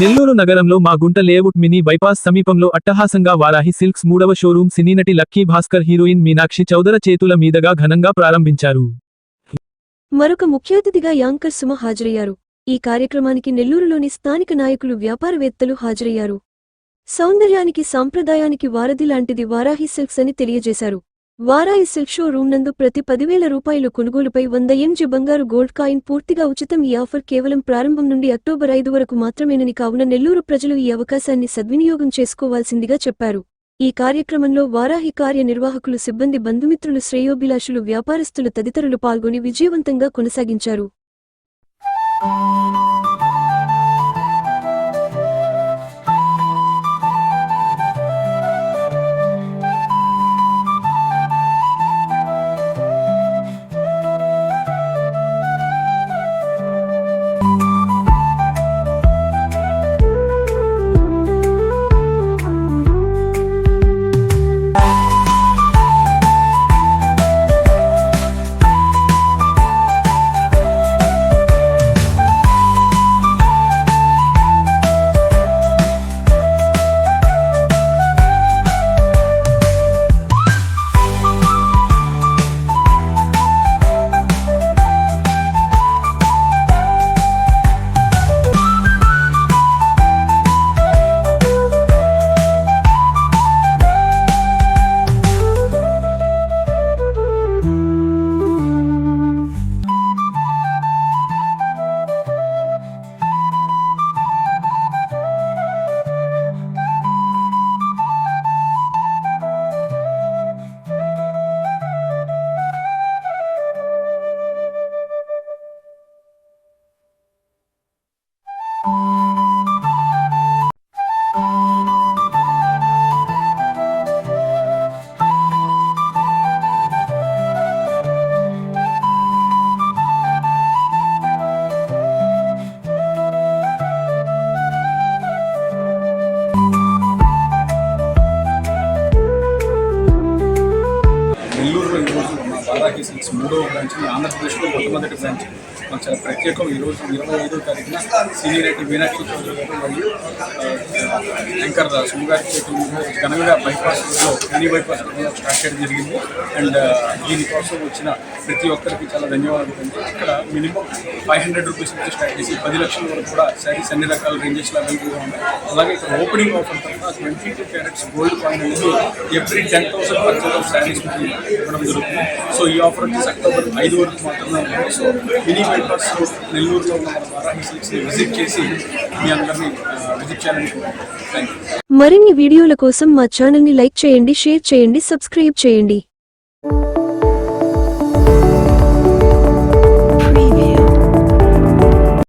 నెల్లూరు నగరంలో మా గుంట లేఅవుట్ మినీ బైపాస్ సమీపంలో అట్టహాసంగా వారాహి సిల్క్స్ మూడవ షోరూం సినీనటి లక్కీ భాస్కర్ హీరోయిన్ మీనాక్షి చౌదర చేతుల మీదుగా ఘనంగా ప్రారంభించారు. మరొక ముఖ్య అతిథిగా యాంకర్ సుమ హాజరయ్యారు. ఈ కార్యక్రమానికి నెల్లూరులోని స్థానిక నాయకులు వ్యాపారవేత్తలు హాజరయ్యారు. సౌందర్యానికి సాంప్రదాయానికి వారధి లాంటిది వారాహి సిల్క్స్ అని తెలియజేశారు. వారాహి సిల్క్ షో రూమ్ నందు ప్రతి పదివేల రూపాయల కొనుగోలుపై వంద ఎంజీ బంగారు గోల్డ్ కాయిన్ పూర్తిగా ఉచితం ఈ ఆఫర్ కేవలం ప్రారంభం నుండి అక్టోబర్ ఐదు వరకు మాత్రమేనని కావున నెల్లూరు ప్రజలు ఈ అవకాశాన్ని సద్వినియోగం చేసుకోవాల్సిందిగా చెప్పారు. ఈ కార్యక్రమంలో వారాహి కార్యనిర్వాహకులు సిబ్బంది బంధుమిత్రులు శ్రేయోభిలాషులు వ్యాపారస్తులు తదితరులు పాల్గొని విజయవంతంగా కొనసాగించారు. Thank you. ఈరోజు మా సిల్క్స్ మూడవ బ్రాంచ్ ఆంధ్రప్రదేశ్లో మొట్టమొదటి బ్రాంచ్. మాకు చాలా ప్రత్యేకం. ఈరోజు ఇరవై ఐదో తారీఖున సీనియర్ ఐటీ మీనాక్షి చౌదరి గారు మరియు శంకర్ సుమ్ గారి చేతుల మీదుగా ఘనంగా బైపాస్లో మినీ బైపాస్ స్టార్ట్ చేయడం జరిగింది. అండ్ దీనికోసం వచ్చిన ప్రతి ఒక్కరికి చాలా ధన్యవాదాలు. అండి ఇక్కడ మినిమం ఫైవ్ హండ్రెడ్ రూపీస్ నుంచి స్టార్ట్ చేసి పది లక్షల వరకు కూడా శారీస్ అన్ని రకాల రేంజెస్లో అవైలబుల్గా ఉన్నాయి. అలాగే ఇక్కడ ఓపెనింగ్ ఆఫర్ తరఫున twenty two carats gold coin అనేది every ten thousand percent off saris ఇవ్వడం జరుగుతుంది సో ఈ ఆఫర్ వచ్చేసి అక్టోబర్ ఐదు వరకు మాత్రమే ఉంది సో మినీ బైపాస్ నెల్లూరులో ఉన్న మన వారాహి సిల్క్స్ని విజిట్ చేసి మీ అందరినీ విజిట్ చేయాలని థ్యాంక్ యూ మరిన్ని వీడియోల కోసం మా ఛానల్ని లైక్ చేయండి షేర్ చేయండి సబ్స్క్రైబ్ చేయండి.